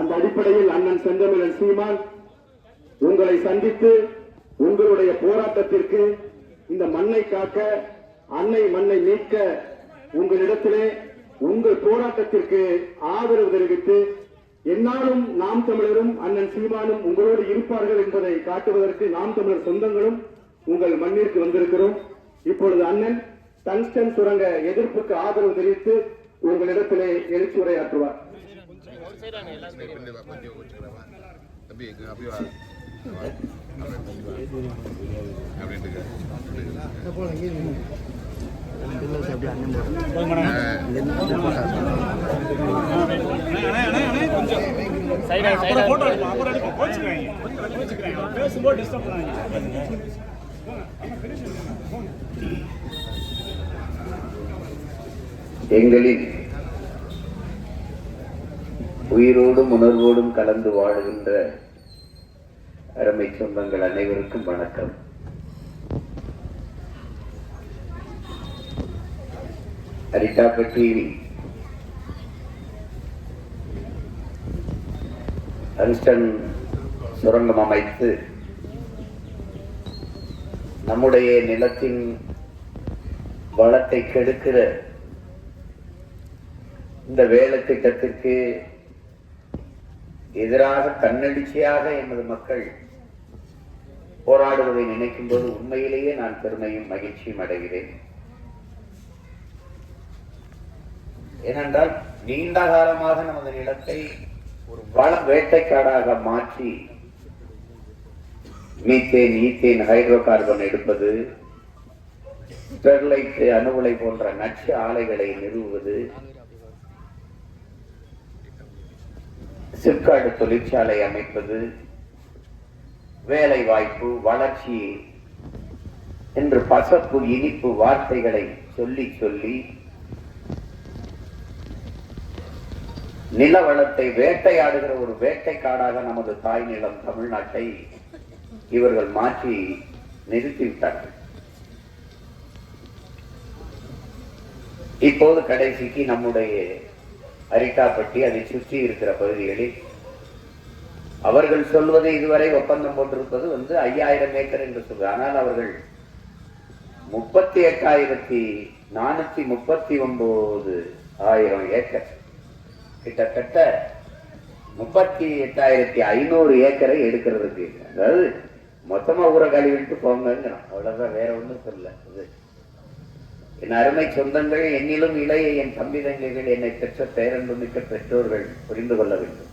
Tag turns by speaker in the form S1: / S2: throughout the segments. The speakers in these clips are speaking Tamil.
S1: அந்த அடிப்படையில் அண்ணன் செந்தமிழன் சீமான் உங்களை சந்தித்து உங்களுடைய போராட்டத்திற்கு இந்த மண்ணை காக்க அன்னை மண்ணை மீட்க உங்களிடத்திலே உங்கள் போராட்டத்திற்கு ஆதரவு தெரிவித்து என்னாலும் நாம் தமிழரும் அண்ணன் சீமானும் உங்களோடு இருப்பார்கள் என்பதை காட்டுவதற்கு நாம் தமிழர் சொந்தங்களும் உங்கள் மண்ணிற்கு வந்திருக்கிறோம். இப்பொழுது அண்ணன் டங்ஸ்டன் சுரங்க எதிர்ப்புக்கு ஆதரவு தெரிவித்து உங்களிடத்திலே எழுச்சி உரையாற்றுவார்.
S2: கொஞ்சம் வச்சுக்கிறவா. தம்பி இங்க அப்படியே வா. வா. அப்படின்ட்டு
S3: உயிரோடும் உணர்வோடும் கலந்து வாழுகின்ற அருமை சொந்தங்கள் அனைவருக்கும் வணக்கம். அரிட்டாப்பட்டியில் அரிஸ்டன் சுரங்கம் அமைத்து நம்முடைய நிலத்தின் வளத்தை கெடுக்கிற இந்த வேலை திட்டத்திற்கு எதிராக தன்னெழுச்சியாக எமது மக்கள் போராடுவதை நினைக்கும் போது உண்மையிலேயே நான் பெருமையும் மகிழ்ச்சியும் அடைகிறேன். ஏனென்றால் நீண்ட காலமாக நமது நிலத்தை ஒரு வள வேட்டைக்காடாக மாற்றி மீத்தேன் ஈத்தேன் ஹைட்ரோ கார்பன் எடுப்பது ஸ்டெர்லைட் அணுகுலை போன்ற நச்சு ஆலைகளை நிறுவுவது சிப்காடு தொழிற்சாலை அமைப்பது வேலை வாய்ப்பு வளர்ச்சி என்று பசப்பு இனிப்பு வார்த்தைகளை சொல்லி சொல்லி நிலவளத்தை வேட்டையாடுகிற ஒரு வேட்டைக்காடாக நமது தாய் நிலம் தமிழ்நாட்டை இவர்கள் மாற்றி நிறுத்திவிட்டார்கள். இப்போது கடைசிக்கு நம்முடைய அரிட்டாப்பட்டி அதை சுற்றி இருக்கிற பகுதிகளில் அவர்கள் சொல்வது இதுவரை ஒப்பந்தம் போட்டிருப்பது வந்து ஐயாயிரம் ஏக்கர் என்று சொல்வது. ஆனால் அவர்கள் முப்பத்தி எட்டாயிரத்தி நானூத்தி முப்பத்தி ஒன்பது ஆயிரம் ஏக்கர். கிட்டத்தட்ட முப்பத்தி எட்டாயிரத்தி ஐநூறு ஏக்கரை எடுக்கிறதுக்கு. அதாவது மொத்தமா ஊரை கழுவிட்டு போங்கிறான் அவ்வளவுதான் வேற ஒண்ணும் சொல்லல. இது என் அருமை சொந்தங்கள் என்னிலும் இளைய என் தம்பி தங்கைகள் என்னை பெற்ற பேரன்புமிக்க பெற்றோர்கள் புரிந்து கொள்ள வேண்டும்.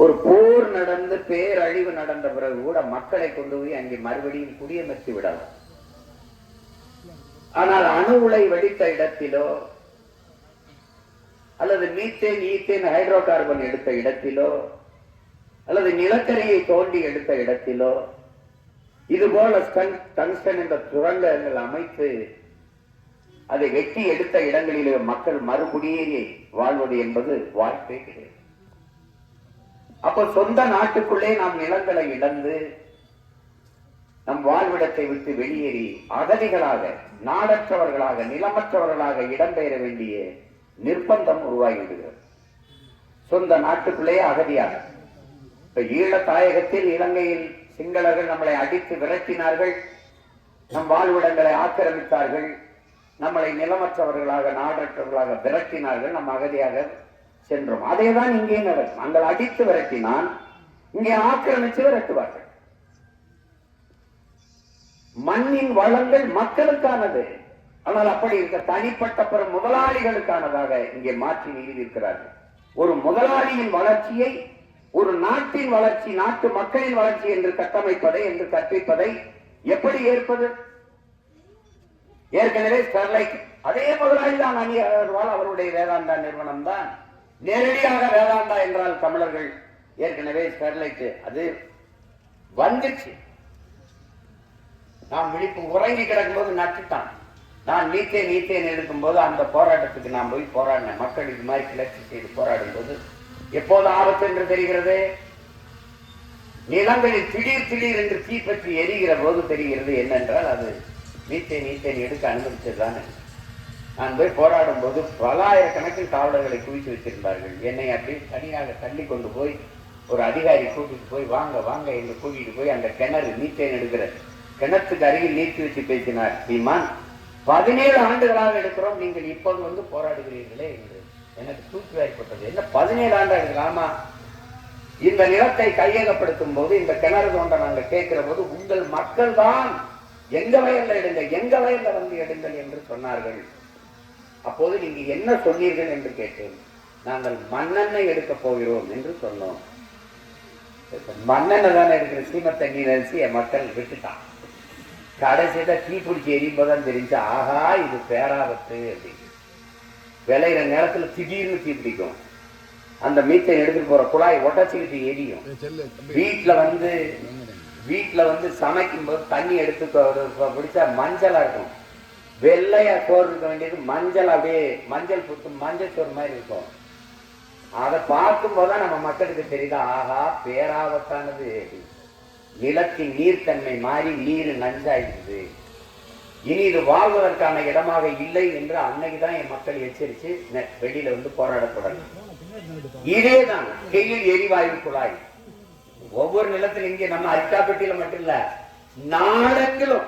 S3: ஒரு போர் நடந்து பேரழிவு நடந்த பிறகு கூட மக்களை கொண்டு போய் அங்கே மறுபடியும் குடியமர்த்தி விடலாம். ஆனால் அணு உலை வெடித்த இடத்திலோ அல்லது மீத்தேன் ஈத்தேன் ஹைட்ரோ கார்பன் எடுத்த இடத்திலோ அல்லது நிலக்கரியை தோண்டி எடுத்த இடத்திலோ இது போல டங்ஸ்டன் என்ற சுரங்கங்கள் அமைத்து அதை வெட்டி எடுத்த இடங்களிலே மக்கள் மறுகுடியேறி வாழ்வது என்பது வாய்ப்பே கிடையாது. அப்ப சொந்த நாட்டுக்குள்ளே நாம் நிலங்களை இழந்து நம் வாழ்விடத்தை விட்டு வெளியேறி அகதிகளாக நாடற்றவர்களாக நிலமற்றவர்களாக இடம்பெயர வேண்டிய நிர்பந்தம் உருவாகிவிடுகிறது. சொந்த நாட்டுக்குள்ளேயே அகதியாக. இப்ப ஈழ தாயகத்தில் இலங்கையில் சிங்களர்கள் நம்மளை அடித்து விரட்டினார்கள். நம் வாழ்விடங்களை ஆக்கிரமித்தார்கள். நம்மளை நிலமற்றவர்களாக நாடற்றவர்களாக விரட்டினார்கள் நம் அகதியாக சென்றோம். அதேதான் இங்கே நடக்கும். அங்கே அடித்து விரட்டினால் இங்கே ஆக்கிரமிச்சு விரட்டுவார்கள். மண்ணின் வளங்கள் மக்களுக்கானது. ஆனால் அப்படி இருக்க தனிப்பட்ட பிற முதலாளிகளுக்கானதாக இங்கே மாற்றி எழுதியிருக்கிறார்கள் ஒரு முதலாளியின் வளர்ச்சியை ஒரு நாட்டின் வளர்ச்சி நாட்டு மக்களின் வளர்ச்சி என்று கட்டமைப்பதை என்று கற்பிப்பதை எப்படி ஏற்பது? ஏற்கனவே ஸ்டெர்லைட். அதே முதலாளி தான் அணி அகர்வால் அவருடைய வேதாந்தா நிறுவனம் தான். நேரடியாக வேதாந்தா என்றால் தமிழர்கள் ஏற்கனவே ஸ்டெர்லைட் அது வந்துச்சு. நாம் விழிப்பு உறங்கி கிடக்கும்போது நட்டுட்டான். நான் நீத்தே நீத்தேன் எடுக்கும்போது அந்த போராட்டத்துக்கு நான் போய் போராடினேன். மக்கள் இது மாதிரி கிளர்ச்சி செய்து போராடும் போது எப்போது ஆபத்து என்று தெரிகிறது? நிலங்களில் திடீர் திடீர் என்று தீப்பற்றி எரிகிற போது தெரிகிறது என்னென்றால் அது மீத்தேன் நீத்தேன் எடுக்க அனுமதிச்சதுதானே? நான் போய் போராடும் போது பலாயிரக்கணக்கில் காவலர்களை குவித்து வச்சிருந்தார்கள் என்னை அப்படி தனியாக தள்ளி கொண்டு போய் ஒரு அதிகாரி கூட்டிட்டு போய் வாங்க வாங்க என்று கூட்டிட்டு போய் அந்த கிணறு மீத்தேன் எடுக்கிற கிணத்துக்கு அருகில் நீச்சி வச்சு பேசினார். சீமான் பதினேழு ஆண்டுகளாக எடுக்கிறோம். நீங்கள் இப்போது வந்து போராடுகிறீர்களே என்று. எனக்கு தூக்கி வாய்ப்பட்டது என்ன பதினேழு ஆண்டு ஆமா. இந்த நிலத்தை கையகப்படுத்தும் போது இந்த கிணறு தோண்ட நாங்கள் கேட்கிற போது உங்கள் மக்கள் தான் எங்க வயல்ல எடுங்கள் எங்க வயல்ல வந்து எடுங்கள் என்று சொன்னார்கள். அப்போது நீங்க என்ன சொன்னீர்கள் என்று கேட்டேன். நாங்கள் மண்ணெண்ணெய் எடுக்க போகிறோம் என்று சொன்னோம். மண்ணெண்ணெய் தானே எடுக்கிற சீம தண்ணீர் அரிசி என் மக்கள் விட்டுட்டான் கடைசியில தீ பிடிச்சி எரியும்போதான் தெரிஞ்சு ஆஹா இது பேராபத்து அப்படின்னு விளையிற நேரத்துல திடீர்னு தீ பிடிக்கும். அந்த மீட்டை எடுத்துட்டு போற குழாய் உடச்சிக்கிட்டு எரியும். வீட்டுல வந்து வீட்டில் வந்து சமைக்கும்போது தண்ணி எடுத்து பிடிச்சா மஞ்சளாக இருக்கும். வெள்ளையாக சோறு இருக்க வேண்டியது மஞ்சள் அப்படியே மஞ்சள் புத்து மஞ்சள் சோறு மாதிரி இருக்கும். அதை பார்க்கும்போது தான் நம்ம மக்களுக்கு தெரியுதா ஆகா பேராபத்தானது. நிலத்தின் நீர்த்தன்மை மாறி நீர் நஞ்சாயிடுது. இனி இது வாழ்வதற்கான இடமாக இல்லை என்று அன்னைக்கு தான் என் மக்கள் எச்சரிச்சு நெ- வெளியில வந்து போராடப்படணும். இதேதான் கெயில் எரிவாயு குழாய் ஒவ்வொரு நிலத்திலும் இங்கே நம்ம அரிக்காப்பட்டியில மட்டும் இல்ல நாடெங்கிலும்.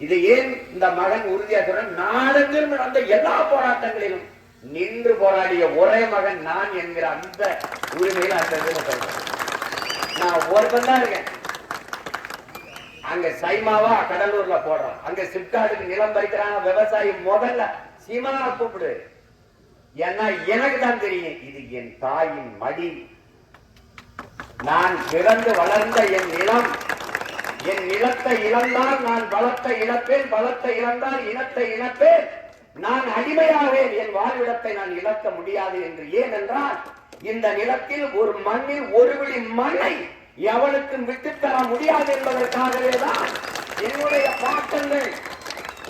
S3: இது ஏன் இந்த மகன் உறுதியா சொல்ற நாடெங்கிலும் நடந்த எல்லா போராட்டங்களிலும் நின்று போராடிய ஒரே மகன் நான் என்கிற அந்த உரிமையில அந்த இதுல சொல்றேன் நான் ஒருவன் தான் இருக்கேன். அங்க சைமாவா கடலூர்ல போடுறான். அங்க சிப்காடுக்கு நிலம் பறிக்கிறாங்க விவசாயி முதல்ல சீமாவை கூப்பிடு. ஏன்னா எனக்கு தான் தெரியும் இது என் தாயின் மடி. நான் பிறந்து வளர்ந்த என் நிலம். என் நிலத்தை இழந்தால் நான் பலத்தை இழப்பேன் பலத்தை இழந்தால் இனத்தை இழப்பேன். நான் அடிமையாவேன் என் வாழ்விடத்தை நான் இழக்க முடியாது என்று. ஏனென்றால் இந்த நிலத்தில் ஒரு மண்ணில் ஒரு விழி மண்ணை எவனுக்கும் விட்டுத்தர முடியாது என்பதற்காகவே தான் என்னுடைய பாட்டங்கள்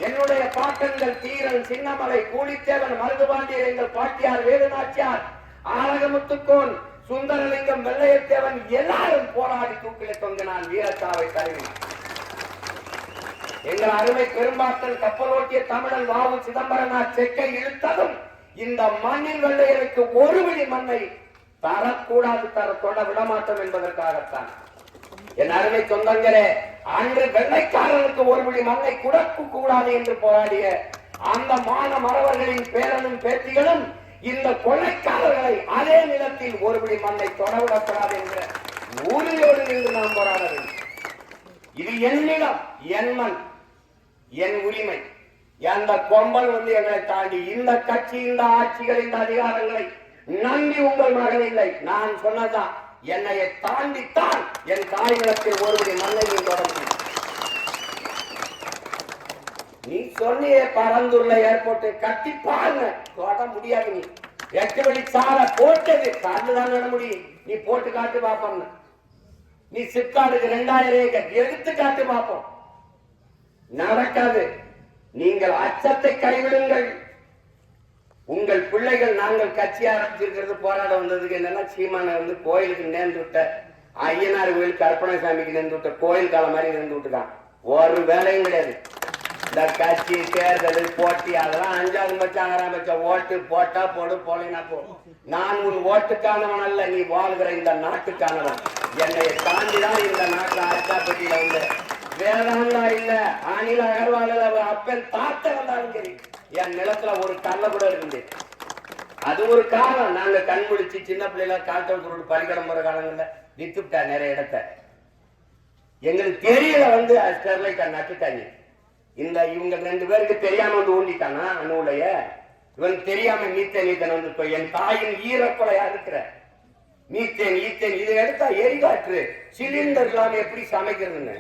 S3: என்னுடைய பாட்டங்கள் தீரன் சின்னமலை கூலித்தேவன் மருதுபாண்டியர் எங்கள் பாட்டியார் வேலுநாச்சியார் ஆலகமுத்துக்கோன் சுந்தரலிங்கம் வெள்ளையத்தேவன் எல்லாரும் போராடி தூக்கில தொங்கினான் வீரத்தாவை தருவினார் எங்கள் அருமை பெரும்பாக்கள் கப்பலோட்டிய தமிழன் வாவு சிதம்பரனார் செக்கை இழுத்ததும் இந்த மண்ணின் வெள்ளையருக்கு ஒரு மணி மண்ணை தரக்கூடாது தர தொட விடமாட்டோம் என்பதற்காகத்தான். என் அருமை சொந்தங்களே அன்று வெள்ளைக்காரனுக்கு ஒரு மணி மண்ணை குடக்கு கூடாது என்று போராடிய அந்த மான மறவர்களின் பேரனும் பேத்திகளும் இந்த கொள்ளைக்காரர்களை அதே நிலத்தில் ஒருபடி மண்ணை தொடவிடப்படாது என்ற உறுதியோடு நின்று நாம் போராட வேண்டும். இது என் நிலம் என் மண் என் உரிமை. அந்த கொம்பல் வந்து எங்களை தாண்டி இந்த கட்சி இந்த ஆட்சிகள் இந்த அதிகாரங்களை நம்பி உங்கள் மகன் இல்லை. நான் சொன்னதான் என்னையை தாண்டித்தான் என் தாய் நிலத்தில் ஒருபடி மண்ணையும் தொடர்ந்து நீ சொன்னியே பறந்துள்ள ஏர்போர்ட்டை கட்டி பாருங்க. தொட முடியாது நீ. எட்டு வழி சாலை போட்டது. சார்ந்து தான் நட முடியும். நீ போட்டு காட்டு பாப்போம் நீ சிப்காடுக்கு ரெண்டாயிரம் ஏக்கர் எடுத்து காட்டு பார்ப்போம் நடக்காது. நீங்கள் அச்சத்தை கைவிடுங்கள். உங்கள் பிள்ளைகள் நாங்கள் கட்சி ஆரம்பிச்சிருக்கிறது போராட வந்ததுக்கு என்னன்னா சீமான வந்து கோயிலுக்கு நேர்ந்து விட்ட ஐயனார் கோயில் கற்பனைசாமிக்கு நேர்ந்து விட்ட கோயில் காலம் மாதிரி நேர்ந்து விட்டுதான் ஒரு வேலையும் கிடையாது. இந்த கட்சி தேர்தல் போட்டி அதெல்லாம் அஞ்சாவது பட்சம் ஆறாம் பட்சம் ஓட்டு போட்டா போடு போலைனா போ. நான் உன் ஓட்டுக்கானவன் அல்ல நீ வாழ்கிற இந்த நாட்டுக்கானவன். என்னை தாண்டி தான் இந்த நாட்டுல அர்த்தாப்பட்டியில வந்து வேதாந்தா இல்ல அனில் அகர்வாலில் அப்பன் தாத்த வந்தாலும் சரி என் நிலத்துல ஒரு கல்ல கூட இருக்குது. அது ஒரு காலம் நாங்க கண் முடிச்சு சின்ன பிள்ளைல கால்த்தோடு சுருட்டு பரிகடம் போற காலங்கள்ல வித்துட்டா நிறைய இடத்த. எங்களுக்கு தெரியல வந்து ஸ்டெர்லைட் நட்டுட்டாங்க. இந்த இவங்க ரெண்டு பேருக்கு தெரியாம வந்து ஊண்டிட்டானா அணுவுடைய இவன் தெரியாம மீத்தேன் ஈத்தன் வந்து என் தாயின் ஈரக்கொலையா இருக்கிற. மீத்தேன் ஈத்தேன் இதை எடுத்தா எரிகாற்று. சிலிண்டர் இல்லாம எப்படி சமைக்கிறதுன்னு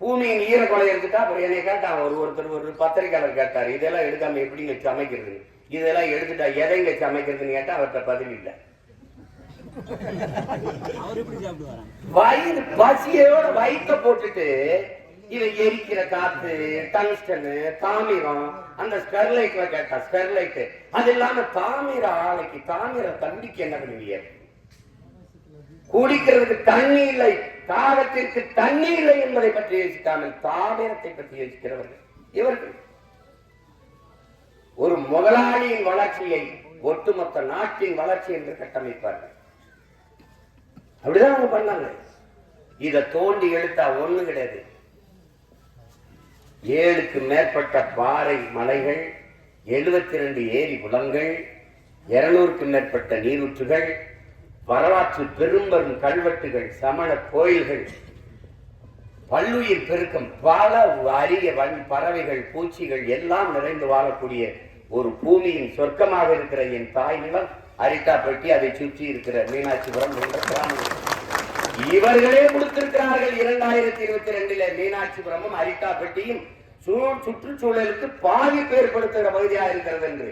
S3: பூமியின் ஈரக்கொலை எடுத்துட்டா அப்புறம் என்னை கேட்டான் ஒரு ஒருத்தர் ஒரு பத்திரிக்கையாளர் கேட்டார் இதெல்லாம் எடுக்காம எப்படிங்க சமைக்கிறது? இதெல்லாம் எடுத்துட்டா எதைங்க சமைக்கிறதுன்னு கேட்டா அவர்கிட்ட பதில் இல்லை. வயிறு பசியோட வயிற்ற போட்டுட்டு இது எரிக்கிற காத்து டங்ஸ்டனு தாமிரம் அந்த ஸ்டெர்லைட்ல கேட்டா ஸ்டெர்லைட் அது இல்லாம தாமிர ஆலைக்கு தாமிர தம்பிக்கு என்ன பண்ணுவீங்க? குடிக்கிறதுக்கு தண்ணி இல்லை. தாகத்திற்கு தண்ணி இல்லை என்பதை பற்றி யோசிக்காமல் தாமிரத்தை பற்றி யோசிக்கிறவர்கள் இவர்கள். ஒரு முதலாளியின் வளர்ச்சியை ஒட்டுமொத்த நாட்டின் வளர்ச்சி என்று கட்டமைப்பார்கள். அப்படிதான் அவங்க பண்ணாங்க. இதை தோண்டி எடுத்தா ஒண்ணு கிடையாது. ஏழுக்கு மேற்பட்ட பாறை மலைகள் எழுபத்தி ரெண்டு ஏரி குளங்கள் இருநூறுக்கு மேற்பட்ட நீரூற்றுகள் வரலாற்று பெரும்பெரும் கல்வெட்டுகள் சமண கோயில்கள் பல்லுயிர் பெருக்கம் பல அரிய பறவைகள் பூச்சிகள் எல்லாம் நிறைந்து வாழக்கூடிய ஒரு பூமியின் சொர்க்கமாக இருக்கிற என் தாய் நிலம் அரிட்டாப்பட்டி அதை சுற்றி இருக்கிற மீனாட்சிபுரம் என்ற கிராமம். இவர்களே கொடுத்திருக்கிறார்கள் இரண்டாயிரத்தி இருபத்தி ரெண்டுல மீனாட்சிபுரமும் அரிட்டாப்பட்டியும் சூழ் சுற்றுச்சூழலுக்கு பாதிப்பு ஏற்படுத்துகிற பகுதியாக இருக்கிறது என்று.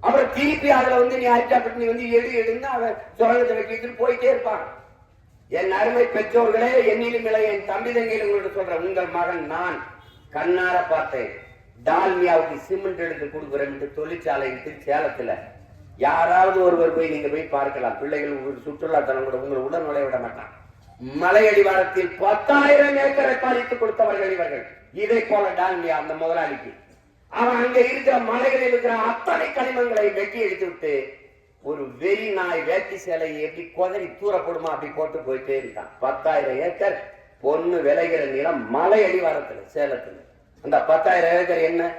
S3: அப்புறம் திருப்பி அதுல வந்து நீ அரிட்டாப்பட்டி வந்து எடு எடுன்னு அவன் சுரங்கத்தை வைக்கிட்டு போயிட்டே இருப்பான். என் அருமை பெற்றோர்களே என்னிலும் இல்லை என் தம்பி தங்கையில் உங்கள்கிட்ட சொல்றேன். உங்கள் மகன் நான் கண்ணார பார்த்தேன். டால்மியாவுக்கு சிமெண்ட் எடுத்து கொடுக்குறேன் தொழிற்சாலை சேலத்துல யாராவது ஒருவர் போய் நீங்க போய் பார்க்கலாம். பிள்ளைகள் சுற்றுலாத்தலம் கூட உங்களை உடன் நுழைய விட மாட்டான் மலையடிவாரத்தில் பத்தாயிரம் ஏக்கரை பாதித்து கொடுத்தவர்கள் இவர்கள். இதை போல டான்லியா அந்த முதலாளிக்கு. அவன் அங்க இருக்கிற மலைகளில் இருக்கிற அத்தனை கனிமங்களை வெட்டி எடுத்து விட்டு ஒரு வெறி நாய் வேட்டி சேலையை எப்படி குதறி தூரப்படுமா அப்படி போட்டு போயிட்டே இருக்கான் பத்தாயிரம் ஏக்கர் பொண்ணு விளைகிற நிலம் மலை அடிவாரத்துல சேலத்துல. அந்த பத்தாயிரம் ஏக்கர் என்ன?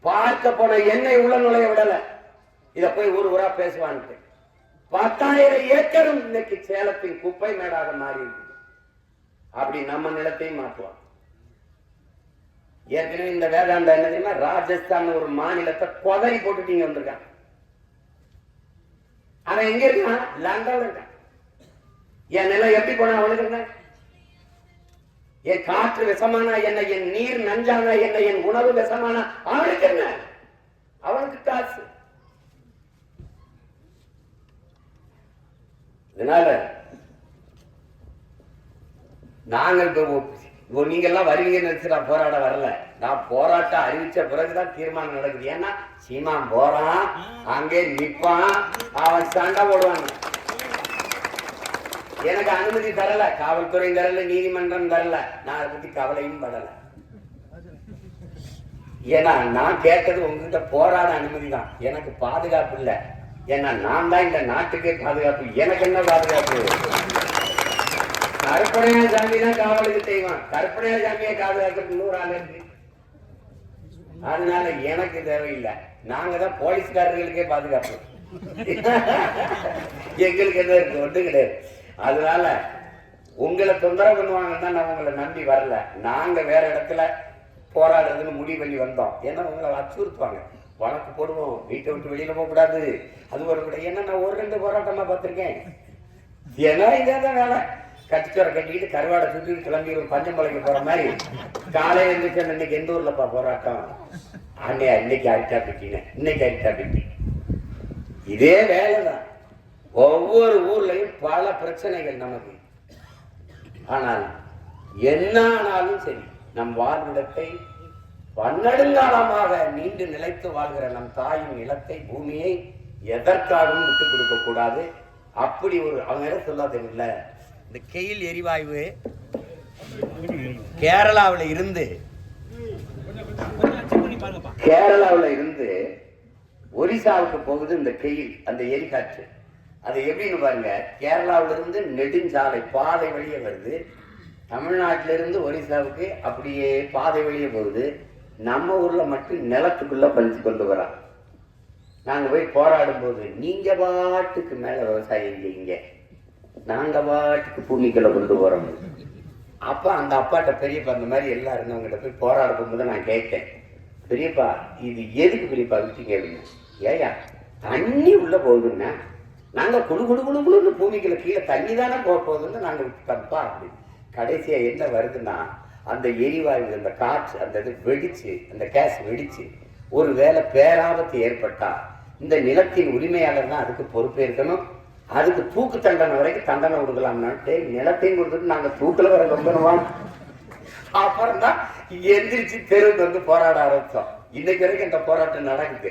S3: பார்க்க போன எண்ணெய் உள்ள நுழைய விடலை. இத போய் ஊர் ஊரா பேசுவான்ட்டு. பத்தாயிரம் ஏக்கரும் இன்னைக்கு சேலத்தின் குப்பை மேடாக மாறி இருக்குது அப்படி நம்ம நிலத்தையும் மாற்றுவான் ஏற்கனவே இந்த வேதாந்தா என்ன தெரியுமா? ராஜஸ்தான் ஒரு மாநிலத்தை குதறி போட்டுட்டு இங்க வந்திருக்கான் அவன் எங்க இருக்கான்? லண்டன்ல இருக்கான். என் நிலம் எப்படி போனா அவனுக்கு இருந்தேன் என் காற்று விஷமானா என்ன? என் நீர் நஞ்சானா என்ன? என் உணவு விஷமானா அவனுக்கு என்ன? அவனுக்கு காசு. இதனால நாங்கள் இப்போ நீங்க எல்லாம் வருவீங்கன்னு நினைச்சு நான் போராட வரல. நான் போராட்டம் அறிவிச்ச பிறகுதான் தீர்மானம் நடக்குது. ஏன்னா சீமான் போறான் அங்கே நிற்பான் அவன் சண்டை போடுவாங்க எனக்கு அனுமதி தரல. காவல்துறை தரல நீதிமன்றம் தரல. நான் அதை பத்தி கவலையும் படல. ஏன்னா நான் கேட்டது உங்ககிட்ட போராட அனுமதி தான். எனக்கு பாதுகாப்பு இல்லை. ஏன்னா நான் தான் இந்த நாட்டுக்கே பாதுகாப்பு. எனக்கு என்ன பாதுகாப்பு? கற்பனையா ஜாமி தான் காவலுக்கு செய்வான். கற்பனையா சாமியை பாதுகாக்கிறது நூறு ஆள் இருக்கு. அதனால எனக்கு தேவையில்லை. நாங்க தான் போலீஸ்காரர்களுக்கே பாதுகாப்பு. எங்களுக்கு எதுவும் இருக்கு? ஒன்றும் கிடையாது. அதனால உங்களை தொந்தரவு பண்ணுவாங்கன்னு தான் நான் உங்களை நம்பி வரல. நாங்க வேற இடத்துல போராடுறதுன்னு முடிவு பண்ணி வந்தோம். ஏன்னா உங்களை அச்சுறுத்துவாங்க. வழக்கு போடுவோம். வீட்டை விட்டு வெளியில போகக்கூடாது. அது ஒரு கூட ஏன்னா நான் ஒரு ரெண்டு போராட்டமா பார்த்துருக்கேன். ஏன்னா இதே தான் வேலை. கட்டிச்சோரை கட்டிக்கிட்டு கருவாடை சுற்றிட்டு கிளம்பி ஒரு பஞ்சம்பளைக்கு போற மாதிரி. காலையில இருந்துச்சு இன்னைக்கு எந்த ஊர்லப்பா போராட்டம்? அன்னையா இன்னைக்கு அரிட்டா பிட்டினேன் இன்னைக்கு அரிட்டா பிட்டி. இதே வேலை தான். ஒவ்வொரு ஊர்லையும் பல பிரச்சனைகள் நமக்கு. ஆனால் என்ன ஆனாலும் சரி நம் வாழ்விடத்தை பன்னெடுங்காலமாக நீண்டு நிலைத்து வாழ்கிற நம் தாயின் நிலத்தை பூமியை எதற்காகவும் விட்டு கொடுக்க கூடாது. அப்படி ஒரு அவங்க என்ன சொல்லாது இந்த கெயில் எரிவாயு கேரளாவில் இருந்து கேரளாவில் இருந்து ஒரிசாவுக்கு போகுது இந்த கெயில் அந்த எரிகாற்று. அது எப்படின்னு பாருங்க. கேரளாவிலிருந்து நெடுஞ்சாலை பாதை வழியே வருது. தமிழ்நாட்டிலிருந்து ஒரிசாவுக்கு அப்படியே பாதை வழியே போகுது. நம்ம ஊரில் மட்டும் நிலத்துக்குள்ளே பறித்து கொண்டு வரான் நாங்கள் போய் போராடும் போது பாட்டுக்கு மேலே விவசாயம் செய்யுங்க. நாங்கள் பாட்டுக்கு பூமிக்குள்ளே கொண்டு போகிறோம் அப்போ அந்த அப்பாட்ட பெரியப்பா அந்த மாதிரி எல்லாம் இருந்தவங்ககிட்ட போய் போராடும் போது நான் கேட்டேன். பெரியப்பா இது எதுக்கு பெரியப்பா விட்டீங்க அப்படின்னு ஏயா தண்ணி உள்ளே போகுதுன்னா நாங்கள் குடு குடு குடு குடுன்னு பூமிக்குள்ள கீழே தண்ணி தானே போக போகுதுன்னு நாங்கள் விட்டுட்டோம்ப்பா அப்படி கடைசியாக என்ன வருதுன்னா அந்த எரிவாயு அந்த காற்று அந்த இது வெடிச்சு அந்த கேஸ் வெடிச்சு ஒருவேளை பேராபத்து ஏற்பட்டால் இந்த நிலத்தின் உரிமையாளர் தான் அதுக்கு பொறுப்பேற்கணும் அதுக்கு தூக்கு தண்டனை வரைக்கும் தண்டனை கொடுக்கலாம்னாட்டு நிலத்தையும் கொடுத்துட்டு நாங்கள் தூக்கில் வர கொண்டுணுமா அப்புறம் தான் எந்திரிச்சு தெருவுக்கு வந்து போராட ஆரம்பித்தோம் இன்னைக்கு வரைக்கும் இந்த போராட்டம் நடக்குது.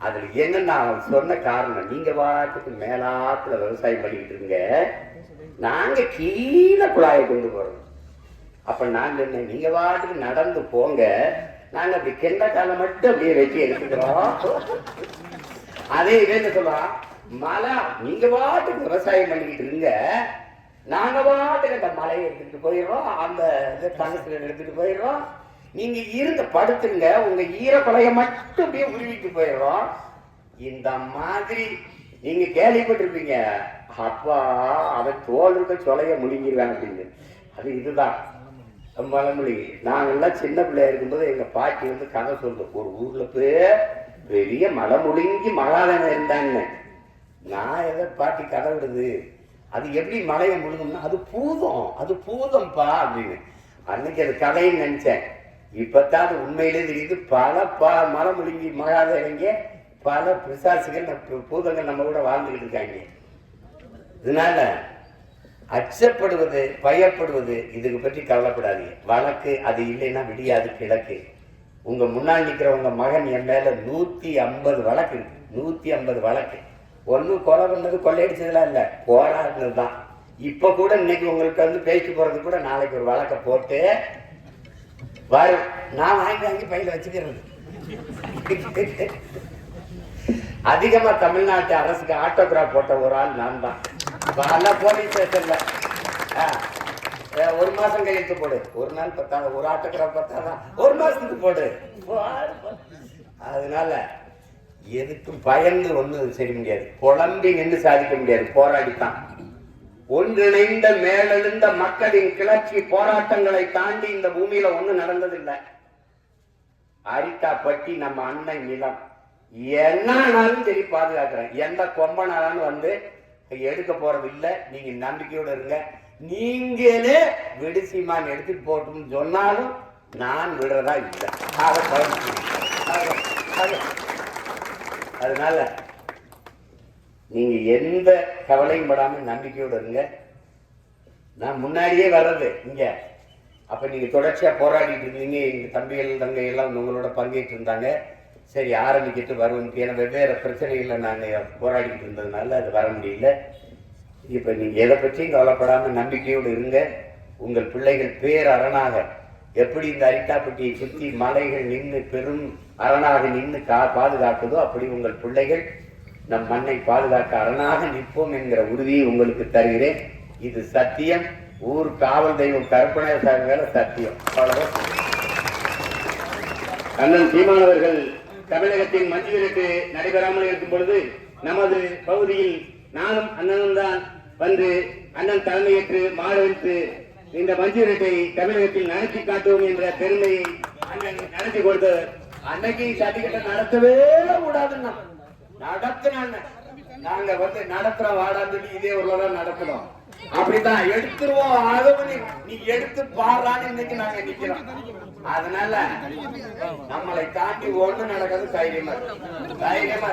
S3: அதில் என்னன்னா அவன் சொன்ன காரணம் நீங்கள் வாட்டுக்கு மேலாத்துல விவசாயம் பண்ணிக்கிட்டு இருங்க. நாங்கள் கீழே குழாயை கொண்டு போகிறோம் அப்போ நான் சொன்னேன் நீங்கள் பாட்டுக்கு நடந்து போங்க. நாங்கள் அப்படி கெண்ட காலை மட்டும் அப்படியே வெட்டி எடுத்துக்கிறோம். அதே இதே சொல்லலாம் மழை மலை நீங்க பாட்டுக்கு விவசாயம் பண்ணிக்கிட்டு இருங்க. நாங்க பாட்டுக்கு அந்த மலையை எடுத்துட்டு போயிடுறோம். அந்த பணத்தில் தங்கத்துல எடுத்துட்டு போயிடுறோம். நீங்க இருந்த படுத்துருங்க. உங்க ஈரப்பலைய மட்டும் அப்படியே உருவிட்டு போயிடுறோம். இந்த மாதிரி நீங்க கேள்விப்பட்டிருப்பீங்க. அப்பா அவன் தோல் இருக்க சொலைய முழுங்கிடுவான் அப்படின்னு. அது இதுதான். மலமொழி நாங்கள்லாம் சின்ன பிள்ளையா இருக்கும்போது எங்க பாட்டி வந்து கதை சொல்லும் ஒரு ஊர்ல போய் பெரிய மலை முழுங்கி மகாதன இருந்தாங்க. நான் எதை பாட்டி கதை விடுது? அது எப்படி மலையை முழுங்கும்னா அது பூதம். அது பூதம்ப்பா அப்படின்னு. அன்னைக்கு அது கதைன்னு நினைச்சேன். இப்பதான் அது உண்மையிலே தெரியுது பல ப மலை முழுங்கி மகாதேவங்க பல பிசாசுகள் பூதங்கள் நம்ம கூட வாழ்ந்துக்கிட்டு இருக்காங்க. இதனால அச்சப்படுவது பயப்படுவது இதுக்கு பற்றி கவலைப்படாதீங்க. வழக்கு அது இல்லைன்னா விடியாது கிழக்கு. உங்கள் முன்னாடி நிற்கிறவங்க மகன் என் மேலே நூற்றி ஐம்பது வழக்கு இருக்கு. நூற்றி ஐம்பது வழக்கு. ஒன்றும் கொலை பண்ணது கொள்ளையடிச்சதுலாம் இல்லை. போராடினது தான். இப்போ கூட இன்னைக்கு உங்களுக்கு வந்து பேசிட்டு போகிறது கூட நாளைக்கு ஒரு வழக்கை போட்டு வரும். நான் வாங்கி வாங்கி பையில வச்சுக்கிறது. அதிகமாக தமிழ்நாட்டு அரசுக்கு ஆட்டோகிராஃப் போட்ட ஒரு ஆள் நான் தான். நல்லா போலீஸ் ஸ்டேஷன்ல. ஆ, ஏ, ஒரு மாசம் கையெழுத்து போடு. ஒரு நாள் பத்தாங்க ஒரு ஆட்டோகிராஃப் பத்தாதான். ஒரு மாசத்துக்கு போடு. அதனால எதுக்கும் பயந்து ஒன்றும் செய்ய முடியாது. புலம்பி நின்று சாதிக்க முடியாது. போராடித்தான். ஒன்றிணைந்த மேலெழுந்த மக்களின் கிளர்ச்சி போராட்டங்களை தாண்டி இந்த பூமியில ஒன்றும் நடந்ததில்லை. அரிட்டாப்பட்டி நம்ம அண்ணன் நிலம். என்னானாலும் சரி பாதுகாக்கிறேன். எந்த கொம்பனாலும் வந்து எடுக்க போறது இல்லை நீங்க நம்பிக்கையோட இருங்க. நீங்களே விடுசிமான் எடுத்து போட்டும்னு சொன்னாலும் நான் விடுறதா இல்லை. அதை அதனால நீங்க எந்த கவலையும் படாம நம்பிக்கையோட இருங்க. நான் முன்னாடியே வர்றது இங்க. அப்ப நீங்க தொடர்ச்சியா போராடிட்டு இருந்தீங்க. எங்க தம்பிகள் தங்கை எல்லாம் உங்களோட பங்கேற்று இருந்தாங்க சரி ஆரம்பிக்கிட்டு வருவோம். ஏன்னா வெவ்வேறு பிரச்சனைகள்ல நாங்கள் போராடிக்கிட்டு இருந்ததுனால அது வர முடியல. இப்போ நீங்கள் எதை பற்றியும் கவலைப்படாமல் நம்பிக்கையோடு இருங்க. உங்கள் பிள்ளைகள் பேர் அரணாக எப்படி இந்த அரிட்டாப்பட்டியை சுற்றி மலைகள் நின்று பெரும் அரணாக நின்று கா பாதுகாக்குதோ அப்படி உங்கள் பிள்ளைகள் நம் மண்ணை பாதுகாக்க அரணாக நிற்போம் என்கிற உறுதியை உங்களுக்கு தருகிறேன். இது சத்தியம். ஊர் காவல் தெய்வம் கற்பனை மேல சத்தியம். அவ்வளவுதான்.
S1: அண்ணன் சீமானவர்கள் தமிழகத்தின் மஞ்சு விரட்டு நடைபெறாமல் இருக்கும் பொழுது நமது பகுதியில் நானும் அண்ணனும் தான் வந்து அண்ணன் தலைமையேற்று மாறவிட்டு இந்த மஞ்சு விரட்டை தமிழகத்தில் நடத்தி காட்டுவோம் என்ற பெருமையை அண்ணன் நடத்தி கொடுத்தவர்
S3: அன்னைக்கு சர்டிபிகேட்டை நடத்தவே கூடாதுன்னா நடத்தின நாங்க வந்து நடத்துறோம் வாடாந்து இதே இதே ஊர்லதான் நடத்துறோம். அப்படித்தான். எடுத்துருவோம். அளவு நீ எடுத்து பாடுறான்னு இன்னைக்கு நாங்க நிக்கிறோம். அதனால நம்மளை தாண்டி ஒண்ணு நடக்கிறது தைரியமா தைரியமா